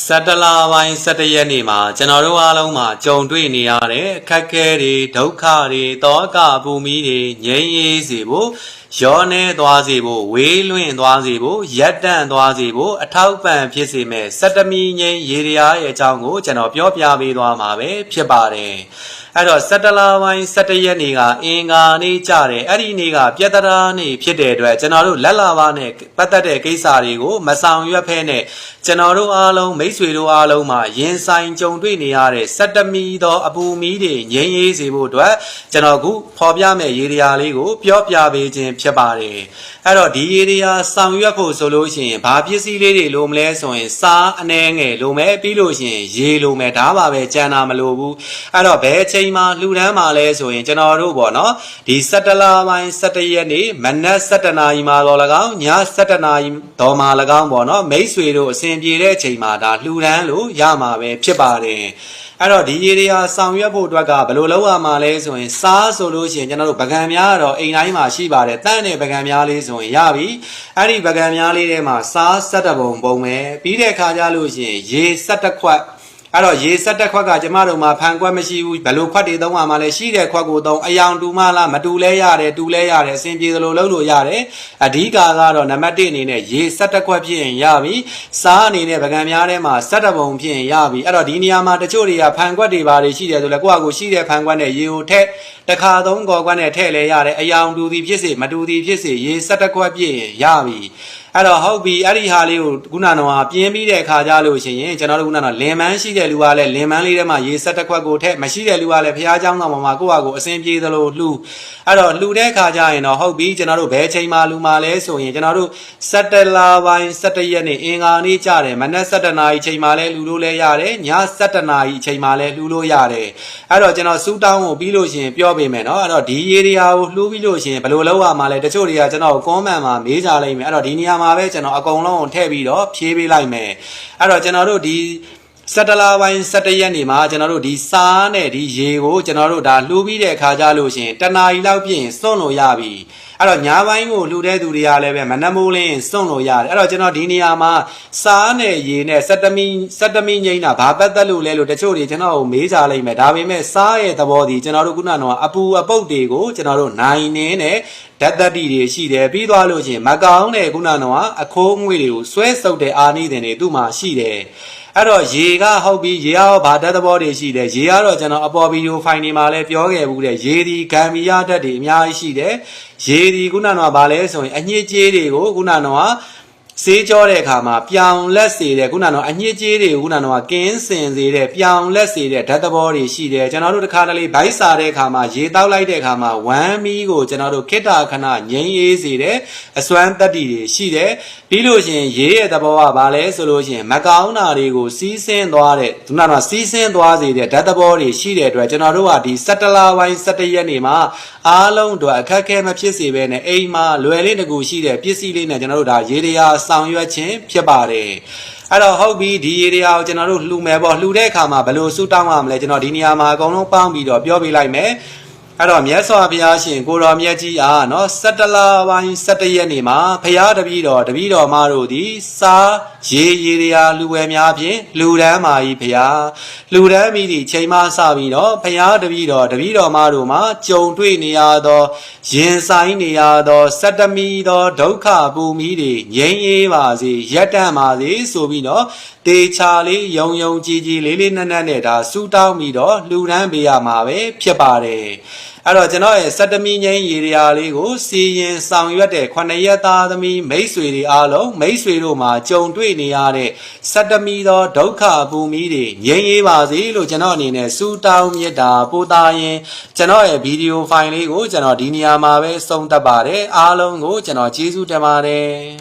စက်တလာပိုင်း17ရက်နေ့မှာကျွန်တော်တို့အားလုံးမှာကြုံတွေ့နေရတဲ့အခက်အခဲတွေဒုက္ခတွေတောကပူမီတွေငြိမ်းအေးစေဖို့ ရောနေသွားစေဖို့ဝေးလွင့်သွားစေဖို့ရက်တန့်သွားစေဖို့အထောက်ပံ့ဖြစ်စေမဲ့စက်တမီငြိမ်းရေတရားရဲ့အကြောင်းကိုကျွန်တော်ပြောပြပေးသွားမှာပဲဖြစ်ပါတယ်အဲ့တော့စက်တလာပိုင်း17ရက်နေ့ကအင်္ဂါနေ့ကြတယ်အဲ့ဒီနေ့ကပြတရာနေ့ဖြစ်တဲ့အတွက်ကျွန်တော်တို့လက်လာပါနဲ့ပတ်သက်တဲ့ကိစ္စတွေကိုမဆောင်ရွက်ဖဲနဲ့ကျွန်တော်တို့အားလုံးမိတ်ဆွေတို့အားလုံးမှာရင်ဆိုင်ကြုံတွေ့နေရတဲ့စက်တမီသောအပူမီတွေငြိမ်းရေးစေဖို့အတွက်ကျွန်တော်ခုဖော်ပြမယ့်ရေတရားလေးကိုပြောပြပေးခြင်းဖြစ်ပါတယ်အဲ့တော့ဒီရေတရားဆောင်ရွက်ဖို့ဆိုလို့ရှိရင်ဘာပစ္စည်းလေးတွေလိုမလဲဆိုရင်စားအနှဲငယ်လိုမယ်ပြီးလို့ရှိရင်ရေလိုမယ်ဒါပါပဲကြံတာမလိုဘူးအဲ့တော့ဘယ်အချိန်မှလှူဒန်းမှာလဲဆိုရင်ကျွန်တော်တို့ပေါ့နော်ဒီ17လပိုင်း17ရက်နေ့မနက်7နာရီမှာတော့၎င်းည7နာရီတော့မှာ၎င်းပေါ့နော်မိတ်ဆွေတို့အစဉ်ပြေတဲ့အချိန်မှာဒါလှူဒန်းလို့ရမှာပဲဖြစ်ပါတယ် အဲ့တော့ဒီရေတွေကဆောင်ရွက်ဖို့အတွက်ကဘယ်လိုလုပ်ရမှာလဲဆိုရင်စားဆိုလို့ရှိရင်ကျွန်တော်တို့ပကံများကတော့အိမ်တိုင်းမှာရှိပါတယ်တန့်တဲ့ပကံများလေးဆိုရင်ရပြီအဲ့ဒီပကံများလေးထဲမှာစား17ပုံပုံပဲပြီးတဲ့အခါကျလို့ရှိရင်ရေ17ခွက် အဲ့တော့ရေဆက်တက်ခွက်ကကျမတို့မှာဖန်ခွက်မရှိဘူးဘယ်လိုခွက်တွေသုံးရမှာလဲရှိတဲ့ခွက်ကိုသုံးအယောင်တူမလားမတူလဲရတယ်တူလဲရတယ်အဆင်ပြေသလိုလုပ်လို့ရတယ်အဓိကကတော့နံပါတ်1အနေနဲ့ရေဆက်တက်ခွက်ဖြစ်ရင်ရပြီစားအနေနဲ့ပကံများထဲမှာဆက်တပုံဖြစ်ရင်ရပြီအဲ့တော့ဒီနေရာမှာတချို့တွေကဖန်ခွက်တွေပါတွေရှိတယ်ဆိုလဲကိုယ့်အကိုရှိတဲ့ဖန်ခွက်နဲ့ရေကိုထက် တစ်ခါသုံးကော်ခွက်နဲ့ထည့်လဲရတယ်အယောင်တူသည်ဖြစ်စေမတူသည်ဖြစ်စေရေဆက်တက်ခွက်ဖြစ်ရင်ရပြီအဲ့တော့ဟုတ်ပြီအဲ့ဒီဟာလေးကိုခုနကတော့ပြင်းပြီးတဲ့အခါကြလို့ရှိရင်ကျွန်တော်တို့ခုနကတော့လင်မန်းရှိတဲ့လူကလည်းလင်မန်းလေးထဲမှာရေဆက်တစ်ခွက်ကိုထည့်မရှိတဲ့လူကလည်းဖျားเจ้าတော်မှာကိုယ့်ဟာကိုယ်အစဉ်ပြေသလိုလှူအဲ့တော့လှူတဲ့အခါကျရင်တော့ဟုတ်ပြီကျွန်တော်တို့ဘယ်ချိန်မှလှူမှလဲဆိုရင်ကျွန်တော်တို့17လပိုင်း17ရက်နေ့အင်္ဂါနေ့ကြတယ်မနက်7နာရီချိန်မှလည်းလှူလို့လည်းရတယ်ည7နာရီချိန်မှလည်းလှူလို့ရတယ်အဲ့တော့ကျွန်တော်စူးတောင်းကိုပြီးလို့ရှိရင်ပြောပေး မယ်เนาะအဲ့တော့ဒီရေဒီယာကိုလှူပြီးလို့ရှိရင်ဘယ်လိုလုပ်ရမှာလဲတချို့တွေကကျွန်တော်ကွန်မန့်မှာမေးကြလိုက်မယ်အဲ့တော့ဒီနေရာမှာပဲကျွန်တော်အကုန်လုံးကိုထည့်ပြီးတော့ဖြေးပေးလိုက်မယ်အဲ့တော့ကျွန်တော်တို့ဒီ စက်တလာပိုင်း17ရက်နေ့မှာကျွန်တော်တို့ဒီစားနဲ့ဒီရေကိုကျွန်တော်တို့ဒါလှူပြီးတဲ့အခါကြလို့ရှိရင်တနာရီလောက်ပြင်စွန့်လို့ရပြီအဲ့တော့ညာပိုင်းကိုလှူတဲ့သူတွေကလည်းပဲမနှမိုးလင်းစွန့်လို့ရတယ်အဲ့တော့ကျွန်တော်ဒီနေရာမှာစားနဲ့ရေနဲ့စက်တမီစက်တမီငိမ့်တာဘာပတ်သက်လို့လဲလို့တချို့တွေကျွန်တော်ကိုမေးကြလိုက်မယ်ဒါပေမဲ့စားရဲ့သဘောဒီကျွန်တော်တို့ခုနကတော့အပူအပုတ်တွေကိုကျွန်တော်တို့နိုင်နေနဲ့ဓာတ်တတိတွေရှိတယ်ပြီးသွားလို့ချင်းမကောင်းတဲ့ခုနကတော့အခိုးငွေတွေကိုဆွဲဆုပ်တဲ့အာနိသင်တွေသူ့မှာရှိတယ် အဲ့တော့ရေကဟုတ်ပြီရေရောဘာဓာတ်သဘောတွေရှိတယ်ရေကတော့ကျွန်တော်အပေါ်ဗီဒီယိုဖိုင်တွေမှာလည်းပြောခဲ့ဘူးတဲ့ရေဒီဂမ်မီယာဓာတ်တွေအများကြီးရှိတယ်ရေဒီခုနကတော့ဘာလဲဆိုရင်အညစ်အကြေးတွေကိုခုနကတော့ စေးကြောတဲ့အခါမှာပြောင်လက်စေတဲ့ခုနကတော့အညစ်အကြေးတွေခုနကတော့ကင်းစင်စေတဲ့ပြောင်လက်စေတဲ့ဓာတ်သဘောတွေရှိတယ်ကျွန်တော်တို့တစ်ခါတလေဘိုက်စာတဲ့အခါမှာရေတောက်လိုက်တဲ့အခါမှာဝမ်းမီးကိုကျွန်တော်တို့ခိတ္တခဏငြိမ်းအေးစေတဲ့အစွမ်းတက်တီတွေရှိတယ်ပြီးလို့ရှိရင်ရေရဲ့သဘောကဘာလဲဆိုလို့ရှိရင်မကောင်းတာတွေကိုစီးဆင်းသွားတဲ့ခုနကတော့စီးဆင်းသွားစေတဲ့ဓာတ်သဘောတွေရှိတဲ့အတွက်ကျွန်တော်တို့ကဒီ17လပိုင်း17ရက်နေ့မှာအားလုံးတို့အခက်အခဲမဖြစ်စေဘဲနဲ့အိမ်မှာလွယ်လေးတကူရှိတဲ့ပစ္စည်းလေးနဲ့ကျွန်တော်တို့ဒါရေတရားဆောင်ရွက်ခြင်းဖြစ်ပါတယ်အဲ့တော့ဟုတ်ပြီဒီရေတရားကိုကျွန်တော်တို့လှူမယ်ပေါ့လှူတဲ့အခါမှာဘယ်လိုစူတောင်းရမလဲကျွန်တော်ဒီနေရာမှာအကုန်လုံးပေါင်းပြီးတော့ပြောပြလိုက်မယ်အဲ့တော့မြတ်စွာဘုရားရှင်ကိုတော်မြတ်ကြီးအားနော်17လပိုင်း17ရက်နေ့မှာဘုရားတပည့်တော်တပည့်တော်မတို့သည်စား ရေရေတရားလူဝယ်များဖြင့်လူဒန်းမာကြီးဘုရားလူဒန်းမိသည့်ချိန်မှစပြီးတော့ဘုရားတပည့်တော်တပည့်တော်မတို့မှာကြုံတွေ့နေရသောရင်ဆိုင်နေရသောစတ္တမီသောဒုက္ခပူမီတွေငြိမ်းအေးပါစေရက်တန့်ပါစေဆိုပြီးတော့တေချာလေးယုံယုံကြည်ကြည်လေးလေးနက်နက်နဲ့ဒါစူတောင်းပြီးတော့လှူဒန်းပေးရမှာပဲဖြစ်ပါတယ် အဲ့တော့ကျွန်တော်ရဲ့စတ္တမီငိမ့်ရေရာလေးကိုစီရင်ဆောင်ရွက်တဲ့ခொနရက်သားသမီးမိတ်ဆွေတွေအားလုံးမိတ်ဆွေတို့မှာကြုံတွေ့နေရတဲ့စတ္တမီသောဒုက္ခပူမီတွေငြိမ်းရေးပါစေလို့ကျွန်တော်အနေနဲ့စူတောင်းမြတ်တာပို့သားရင်ကျွန်တော်ရဲ့ဗီဒီယိုဖိုင်လေးကိုကျွန်တော်ဒီနေရာမှာပဲစုံတက်ပါတယ်အားလုံးကိုကျွန်တော်ကျေးဇူးတင်ပါတယ်